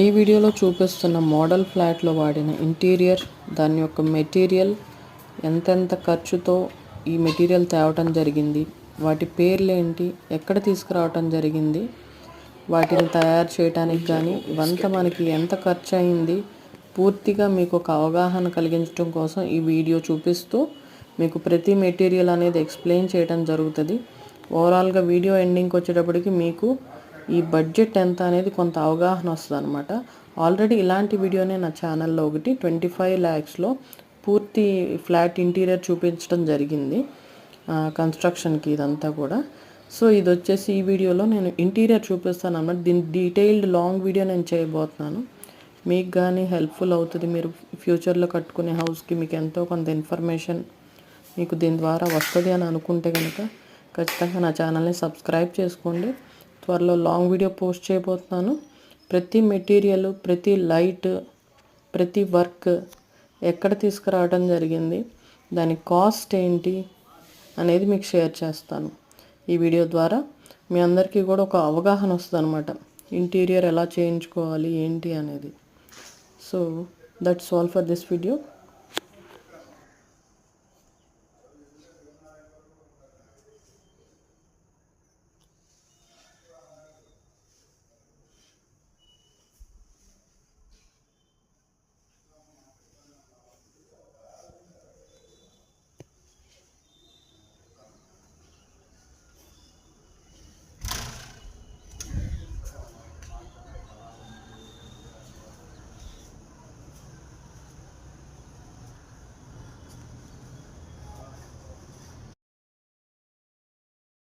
ఈ వీడియోలో చూపిస్తున్న మోడల్ ఫ్లాట్లో వాడిన ఇంటీరియర్ దాని యొక్క మెటీరియల్ ఎంతెంత ఖర్చుతో ఈ మెటీరియల్ తేవటం జరిగింది వాటి పేర్లు ఏంటి ఎక్కడ తీసుకురావటం జరిగింది వాటిని తయారు చేయడానికి కానీ ఇవంతా మనకి ఎంత ఖర్చు అయింది పూర్తిగా మీకు ఒక అవగాహన కలిగించడం కోసం ఈ వీడియో చూపిస్తూ మీకు ప్రతి మెటీరియల్ అనేది ఎక్స్ప్లెయిన్ చేయడం జరుగుతుంది. ఓవరాల్గా వీడియో ఎండింగ్కి వచ్చేటప్పటికి మీకు ఈ బడ్జెట్ ఎంత అనేది కొంత అవగాహన వస్తుంది అనమాట ఆల్రెడీ ఇలాంటి వీడియోనే నా ఛానల్లో ఒకటి ట్వంటీ ఫైవ్ ల్యాక్స్లో పూర్తి ఫ్లాట్ ఇంటీరియర్ చూపించడం జరిగింది కన్స్ట్రక్షన్కి ఇదంతా కూడా. సో ఇది వచ్చేసి ఈ వీడియోలో నేను ఇంటీరియర్ చూపిస్తాను అన్నమాట. దీని డీటెయిల్డ్ లాంగ్ వీడియో నేను చేయబోతున్నాను. మీకు కానీ హెల్ప్ఫుల్ అవుతుంది మీరు ఫ్యూచర్లో కట్టుకునే హౌస్కి మీకు ఎంతో కొంత ఇన్ఫర్మేషన్ మీకు దీని ద్వారా వస్తుంది అని అనుకుంటే కనుక ఖచ్చితంగా నా ఛానల్ని సబ్స్క్రైబ్ చేసుకోండి. త్వరలో లాంగ్ వీడియో పోస్ట్ చేయబోతున్నాను. ప్రతి మెటీరియల్ ప్రతి లైట్ ప్రతి వర్క్ ఎక్కడ తీసుకురావడం జరిగింది దాని కాస్ట్ ఏంటి అనేది మీకు షేర్ చేస్తాను. ఈ వీడియో ద్వారా మీ అందరికీ కూడా ఒక అవగాహన వస్తుంది అనమాట ఇంటీరియర్ ఎలా చేయించుకోవాలి ఏంటి అనేది. So that's all for this video